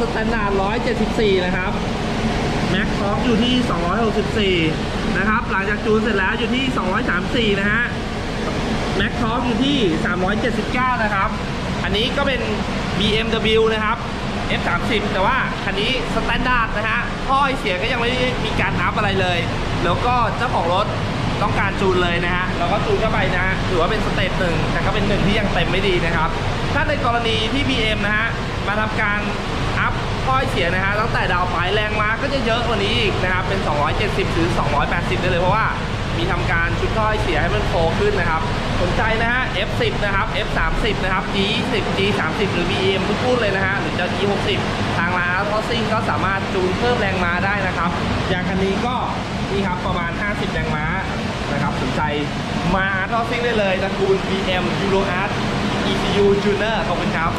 204นะครับแม็กท็อกอยู่ที่ 264 นะครับ หลังจากจูนเสร็จแล้วอยู่ที่ 234 นะฮะแม็กท็อกอยู่ที่ 379 นะครับ อันนี้ก็เป็น BMW นะครับ F30 แต่ว่าคันนี้สแตนดาร์ดนะฮะท่อไอเสียก็ยังไม่มีการอัพอะไรเลย แล้วก็เจ้าของรถต้องการจูนเลยนะฮะเราก็จูนเข้าไปนะฮะถือว่าเป็นสเตจหนึ่งแต่ก็เป็นหนึ่งที่ยังเต็มไม่ดีนะครับ ถ้าในกรณีที่ BM นะฮะมาทำการ ค่อไอเสียนะฮะตั้งแต่ดาวไฟแรงมาก็จะเยอะกว่านี้อีกนะครับเป็น 270 หรือ 280 ได้เลยเพราะว่ามีทำการชุดถ้อยเสียให้มันโฟขึ้นนะครับสนใจนะฮะ F10 นะครับ F30 นะครับ G20 G30 หรือ BM ทุกรุ่นเลยนะฮะหรือจะ G60 ทางร้านทอซิ่งก็สามารถจูนเพิ่มแรงม้าได้นะครับอย่างคันนี้ก็นี่ครับประมาณ 50 แรงม้านะครับสนใจมาทอซิ่งได้เลยตระกูล BM Euro Art ECU Tuner ขอบคุณครับ